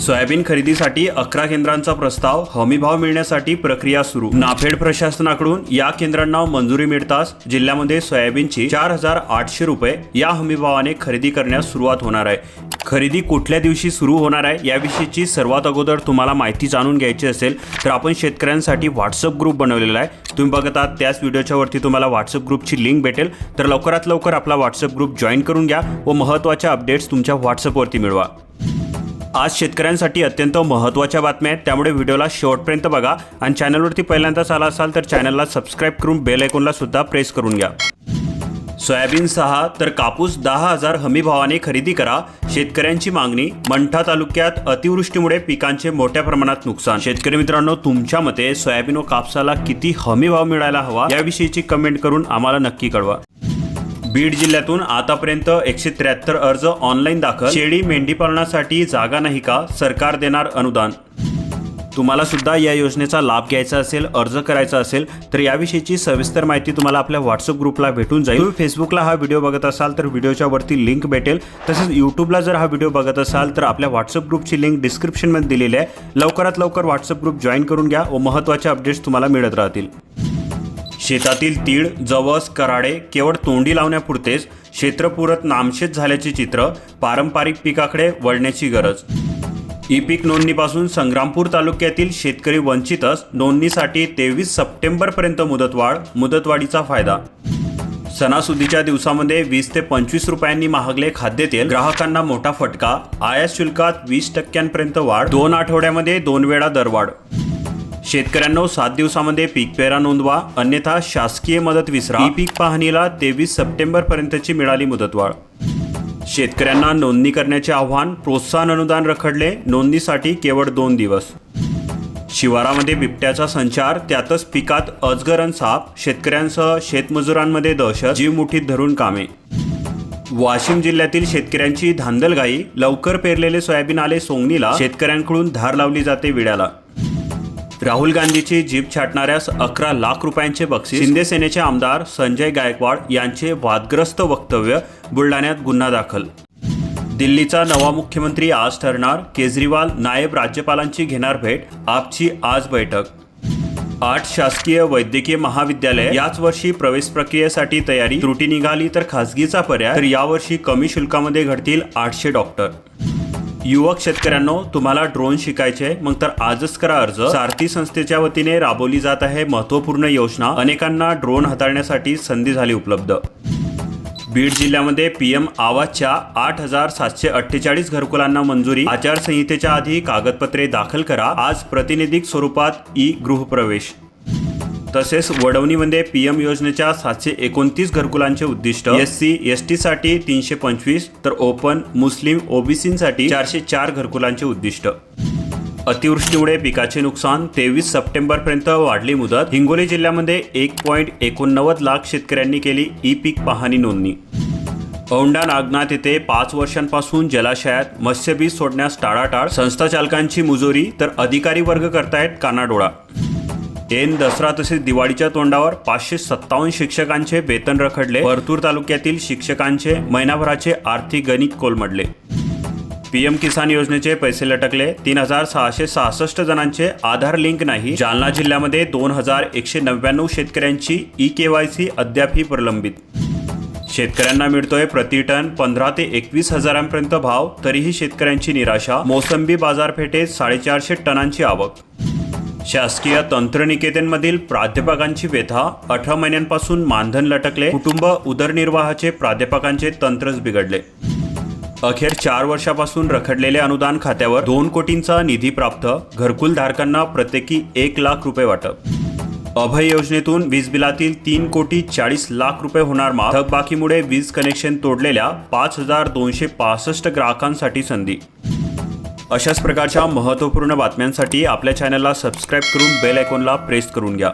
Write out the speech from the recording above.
Soybean खरेदीसाठी अकरा केंद्रांचा प्रस्ताव हमीभाव मिळण्यासाठी प्रक्रिया सुरू. नाफेड प्रशासनाकडून या केंद्रांना मंजुरी मिळताच जिल्ह्यामध्ये सोयाबीनची चार हजार आठशे रुपये या हमीभावाने खरेदी करण्यास सुरुवात होणार आहे. खरेदी कुठल्या दिवशी सुरू होणार आहे याविषयीची सर्वात अगोदर तुम्हाला माहिती जाणून घ्यायची असेल तर आपण शेतकऱ्यांसाठी व्हॉट्सअप ग्रुप बनवलेला आहे. तुम्ही बघत आहात त्याच व्हिडिओच्या वरती तुम्हाला व्हॉट्सअप ग्रुपची लिंक भेटेल. तर लवकरात लवकर आपला व्हॉट्सअप ग्रुप जॉईन करून घ्या व महत्त्वाच्या अपडेट्स तुमच्या व्हॉट्सअपवरती मिळवा. आज शेतकऱ्यांसाठी अत्यंत महत्त्वाच्या बातम्या आहेत. त्यामुळे व्हिडिओला शेवटपर्यंत बघा. आणि चॅनलवरती पहिल्यांदाच आला असाल तर चॅनलला सबस्क्राईब करून बेल आयकॉनला सुद्धा प्रेस करून घ्या. सोयाबीन सहा तर कापूस दहा हजार हमीभावाने खरेदी करा. शेतकऱ्यांची मागणी मंठा तालुक्यात अतिवृष्टीमुळे पिकांचे मोठ्या प्रमाणात नुकसान. शेतकरी मित्रांनो तुमच्या मते सोयाबीन व कापसाला किती हमीभाव मिळायला हवा याविषयीची कमेंट करून आम्हाला नक्की कळवा. बीड जिल्ह्यातून आतापर्यंत एकशे त्र्याहत्तर अर्ज ऑनलाईन दाखल. शेळी मेंढी पालनासाठी जागा नाही का? सरकार देणार अनुदान. तुम्हाला सुद्धा या योजनेचा लाभ घ्यायचा असेल अर्ज करायचा असेल तर याविषयीची सविस्तर माहिती तुम्हाला आपल्या व्हॉट्सअप ग्रुपला भेटून जाईल. तुम्ही फेसबुकला हा व्हिडिओ बघत असाल तर व्हिडिओच्या वरती लिंक भेटेल. तसेच यूट्यूबला जर हा व्हिडिओ बघत असाल तर आपल्या व्हॉट्सअप ग्रुपची लिंक डिस्क्रिप्शनमध्ये दिलेली आहे. लवकरात लवकर व्हॉट्सअप ग्रुप जॉईन करून घ्या व महत्त्वाचे अपडेट्स तुम्हाला मिळत राहतील. शेतातील तीळ जवस कराडे केवळ तोंडी लावण्यापुरतेच क्षेत्रपुरत नामशेत झाल्याचे चित्र पारंपरिक पिकाकडे वळण्याची गरज. ई पीक नोंदणीपासून संग्रामपूर तालुक्यातील शेतकरी वंचितच नोंदणीसाठी तेवीस सप्टेंबरपर्यंत मुदतवाढ मुदतवाढीचा फायदा. सणासुदीच्या दिवसामध्ये वीस ते पंचवीस रुपयांनी महागले खाद्यतेल ग्राहकांना मोठा फटका आयात शुल्कात वीस टक्क्यांपर्यंत वाढ दोन आठवड्यामध्ये दोन वेळा दरवाढ. शेतकऱ्यांनो सात दिवसामध्ये पीक पेरा नोंदवा. अन्यथा शासकीय मदत विसरा. ई पीक पाहणीला तेवीस सप्टेंबर पर्यंतची मिळाली मुदतवाढ. शेतकऱ्यांना नोंदणी करण्याचे आव्हान प्रोत्साहन अनुदान रखडले नोंदणीसाठी केवळ दोन दिवस. शिवारामध्ये बिबट्याचा संचार त्यातच पिकात अजगरण साप शेतकऱ्यांसह शेतमजुरांमध्ये दहशत जीव मुठीत धरून कामे. वाशिम जिल्ह्यातील शेतकऱ्यांची धांदलगाई लवकर पेरलेले सोयाबीन आले सोंगणीला शेतकऱ्यांकडून धार लावली जाते विड्याला. राहुल गांधीची जीप छाटणाऱ्यास अकरा लाख रुपयांचे बक्षीस. शिंदे सेनेचे आमदार संजय गायकवाड यांचे वादग्रस्त वक्तव्य बुलढाण्यात गुन्हा दाखल. दिल्लीचा नवा मुख्यमंत्री आज ठरणार. केजरीवाल नायब राज्यपालांची घेणार भेट. आपची आज बैठक. आठ शासकीय वैद्यकीय महाविद्यालय याच वर्षी प्रवेश प्रक्रियेसाठी तयारी. त्रुटी निघाली तर खासगीचा पर्याय. तर यावर्षी कमी शुल्कामध्ये घडतील आठशे डॉक्टर. युवक शेतकऱ्यांनो तुम्हाला ड्रोन शिकायचे मग तर आजच करा अर्ज. सारथी संस्थेच्या वतीने राबवली जात आहे महत्त्वपूर्ण योजना. अनेकांना ड्रोन हाताळण्यासाठी संधी झाली उपलब्ध. बीड जिल्ह्यामध्ये पीएम आवाजच्या आठ हजार सातशे अठ्ठेचाळीस घरकुलांना मंजुरी. आचारसंहितेच्या आधी कागदपत्रे दाखल करा. आज प्रातिनिधिक स्वरूपात ई गृहप्रवेश. तसेच वडवणीमध्ये पीएम योजनेच्या सातशे एकोणतीस घरकुलांचे उद्दिष्ट एस सी एस टी साठी तीनशे पंचवीस तर ओपन मुस्लिम ओबीसीसाठी चारशे चार घरकुलांचे उद्दिष्ट. अतिवृष्टीमुळे पिकाचे नुकसान तेवीस सप्टेंबरपर्यंत वाढली मुदत. हिंगोली जिल्ह्यामध्ये एक पॉईंट एकोणनव्वद लाख शेतकऱ्यांनी केली ई पीक पाहणी नोंदणी. औंढा नागनाथ येथे पाच वर्षांपासून जलाशयात मत्स्यबीज सोडण्यास टाळाटाळ संस्था चालकांची मुजोरी तर अधिकारी वर्ग करतायत कानाडोळा. ऐन दसरा तसेच दिवाळीच्या तोंडावर पाचशे सत्तावन्न शिक्षकांचे वेतन रखडले. परतूर तालुक्यातील शिक्षकांचे महिनाभराचे आर्थिक गणित कोलमडले. पीएम किसान योजनेचे पैसे लटकले. तीन हजार सहाशे सहासष्ट जणांचे आधार लिंक नाही. जालना जिल्ह्यामध्ये दोन हजार एकशे नव्याण्णव शेतकऱ्यांची ई के वाय सी अद्यापही प्रलंबित. शेतकऱ्यांना मिळतोय प्रति टन पंधरा ते एकवीस हजारांपर्यंत भाव. तरीही शेतकऱ्यांची निराशा. मोसंबी बाजारपेठेत साडेचारशे टनांची आवक. शासकीय तंत्रनिकेतनमधील प्राध्यापकांची व्यथा अठरा महिन्यांपासून मानधन लटकले. कुटुंब उदरनिर्वाहाचे प्राध्यापकांचे तंत्रच बिघडले. अखेर चार वर्षापासून रखडलेले अनुदान खात्यावर दोन कोटींचा निधी प्राप्त घरकुल धारकांना प्रत्येकी एक लाख रुपये वाटप. अभय योजनेतून वीज बिलातील तीन कोटी चाळीस लाख रुपये होणार मा थकबाकीमुळे वीज कनेक्शन तोडलेल्या पाच हजार दोनशे पासष्ट ग्राहकांसाठी संधी. अशाच प्रकारच्या महत्त्वपूर्ण बातम्यांसाठी आपल्या चॅनलला सबस्क्राईब करून बेल आयकॉनला प्रेस करून घ्या.